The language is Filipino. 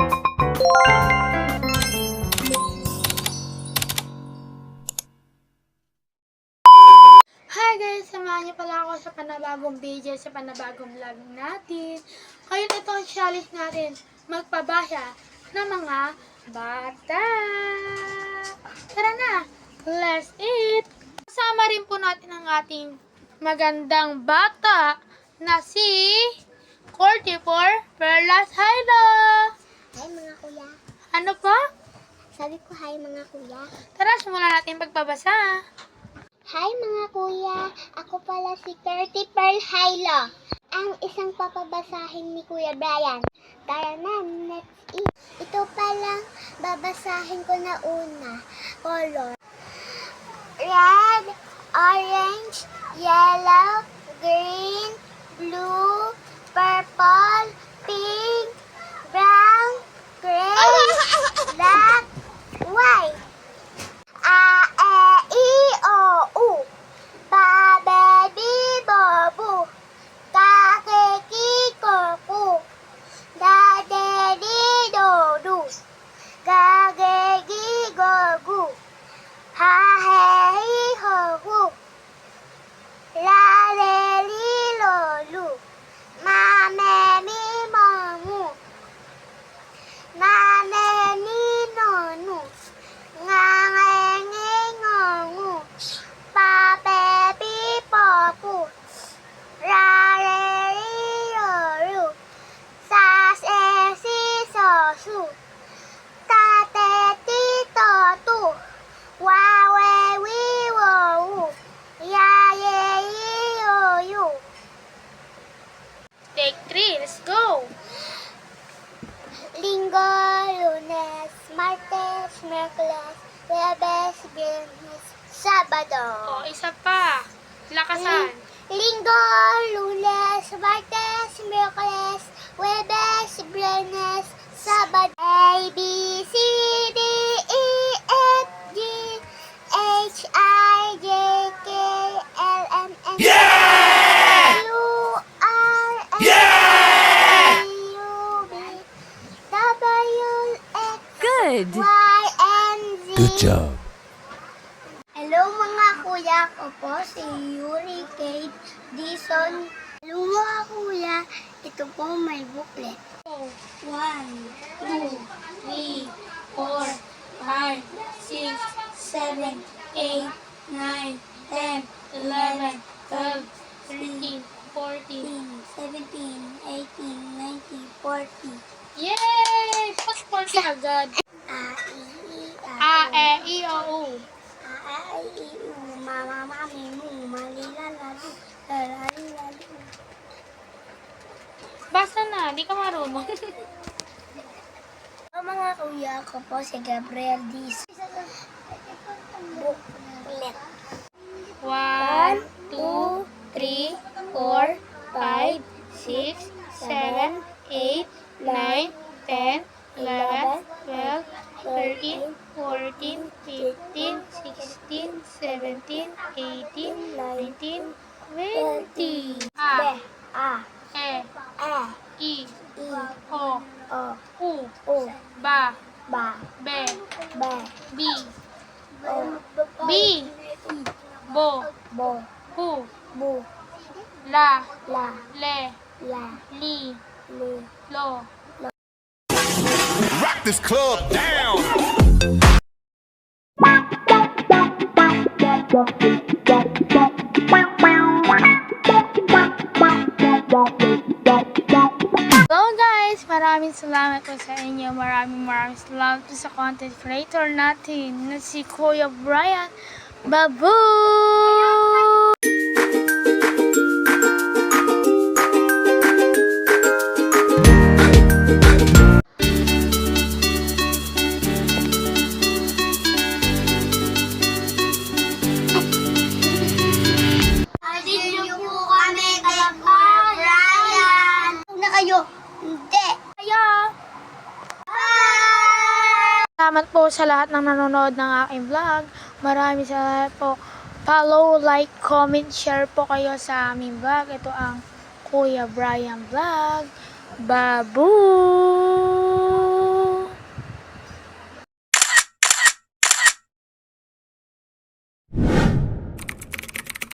Hi guys! Samahan niyo pala ako sa panabagong video, sa panabagong vlog natin. Ngayon ito ang challenge natin, magpabasa ng mga bata. Tara na! Let's eat! Kasama rin po natin ang ating magandang bata na si 44 Perlas Hyla. Hi mga kuya. Ano pa? Sabi ko hi mga kuya. Tara, pagbabasa. Hi mga kuya. Ako pala si Curty Pearl Hylo. Ang isang papabasahin ni Kuya Brian. Tara na, let's eat. Ito palang babasahin ko na una. Color. Red, orange, yellow, green, blue, purple, su. Ta, te, ti, to, tu. Wa, we, wi, wo, wu. Ya, ye, yi, yo, yu. Take 3, let's go! Linggo, lunes, martes, merkules, webes, biyernes, sabado. O, isa pa. Lakasan. Linggo, lunes, martes, merkules, webes, biyernes, Good job. Hello mga kuya ko po, si Yuri Kate Dison. Hello mga kuya, ito po may booklet. 1, 2, 3, 4, 5, 6, 7, 8, 9, 10, 11, 12, 13, 14. 17, 18, 19, 40. Yay! Passport agad. I, A, E, I, O, U. A, I, U, Mama, Mami, Mu, Malila, Lalu, Lalali, Lalu. Basta na, di ka marunong. Ang mga kuya ko po si Gabriel Diz. Booklet. 1, 2, 3, 4, 5, 6, 7, 8, 9, 10, 11, 12, 13, 14, 15, 16, 17, 18, 19, 20. A, A, E, A, I, I, O, O, U, U, Ba, Ba, B, B, B, O, B, Bo, Bo, Hu, Bu, La, La, Le, La, Li, Li, Lo. Rock this club down. Hello guys! Maraming salamat po sa inyo. Maraming maraming salamat po sa content creator natin na si Kuya Brian Babu! Salamat po sa lahat ng nanonood ng aking vlog. Maraming salamat po. Follow, like, comment, share po kayo sa aming vlog. Ito ang Kuya Brian Vlog. Babu!